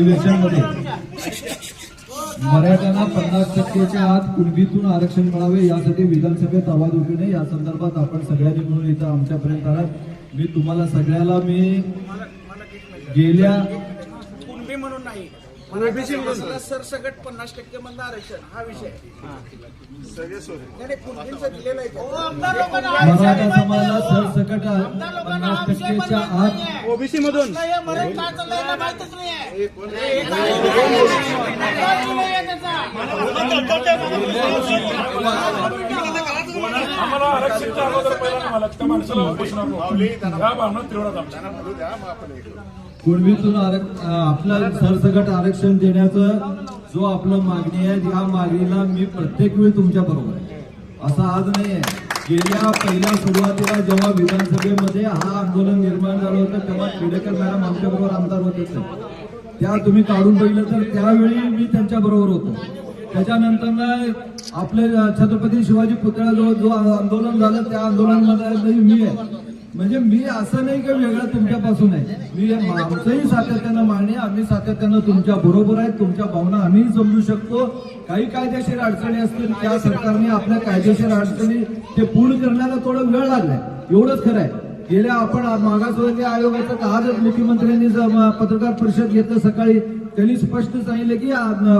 अधिवेशनमध्ये. मराठ्यांना पन्नास टक्केच्या आत कुणबीतून आरक्षण मिळावे यासाठी विधानसभेत आवाज उठविणे या संदर्भात आपण सगळ्यांनी मिळून इथं आमच्यापर्यंत आलात. मी तुम्हाला सगळ्याला मी गेल्या कुणबी म्हणून नाही. सरसकट पन्नास टक्के मधलं आरक्षण हा विषय दिलेलं समाजाला सरसकट पन्नास टक्केच्या आत ओबीसी मधून त्याचा? आम्हाला आरक्षणच्या अगोदर पहिला माणसाला. या भावना आमच्या कुणबीतून आपलं सरसकट आरक्षण देण्याचं जो आपलं मागणी आहे या मागणीला मी प्रत्येक वेळी तुमच्या बरोबर आहे. असं आज नाही आहे गेल्या पहिल्या सुरुवातीला जेव्हा विधानसभेमध्ये हा आंदोलन निर्माण झालं होतं तेव्हा खेडेकर मॅडम आमच्या बरोबर आमदार होते त्या तुम्ही काढून बघितलं तर त्यावेळी मी त्यांच्या बरोबर होतो. त्याच्यानंतर आपले छत्रपती शिवाजी पुतळ्याजवळ जो आंदोलन झालं त्या आंदोलनामध्ये मी आहे. म्हणजे मी असं नाही की वेगळं तुमच्यापासून आहे. मी आमचंही सातत्यानं मागणी आम्ही सातत्यानं तुमच्या बरोबर आहे तुमच्या भावना आम्ही समजू शकतो. काही कायदेशीर अडचणी असतील त्या सरकारने आपल्या कायदेशीर अडचणी ते पूर्ण करण्याला थोडा वेळ लागलाय. एवढंच खरं आहे. गेल्या आपण मागासवर्गीय आयोगाचं तर आजच मुख्यमंत्र्यांनी ज- पत्रकार परिषद घेतलं सकाळी. त्यांनी स्पष्ट सांगितलं की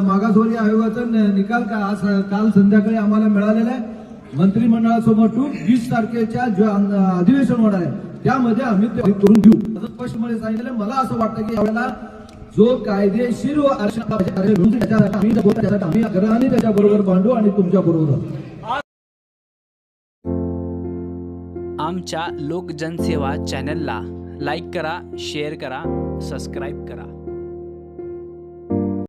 मागासवर्गीय आयोगाचा निकाल का आज काल संध्याकाळी आम्हाला मिळालेला आहे. मंत्रिमंडळासमोर टू वीस तारखेच्या जे अधिवेशन होणार आहे त्यामध्ये आम्ही ते करून घेऊ. असं स्पष्टपणे सांगितलं. मला असं वाटतं की यावेळेला जो कायदेशीर व आम्ही त्याच्यासाठी आग्रहाने त्याच्याबरोबर मांडू आणि तुमच्या बरोबर राहू. आमच्या लोकजनसेवा चॅनलला लाईक करा शेअर करा सबस्क्राईब करा.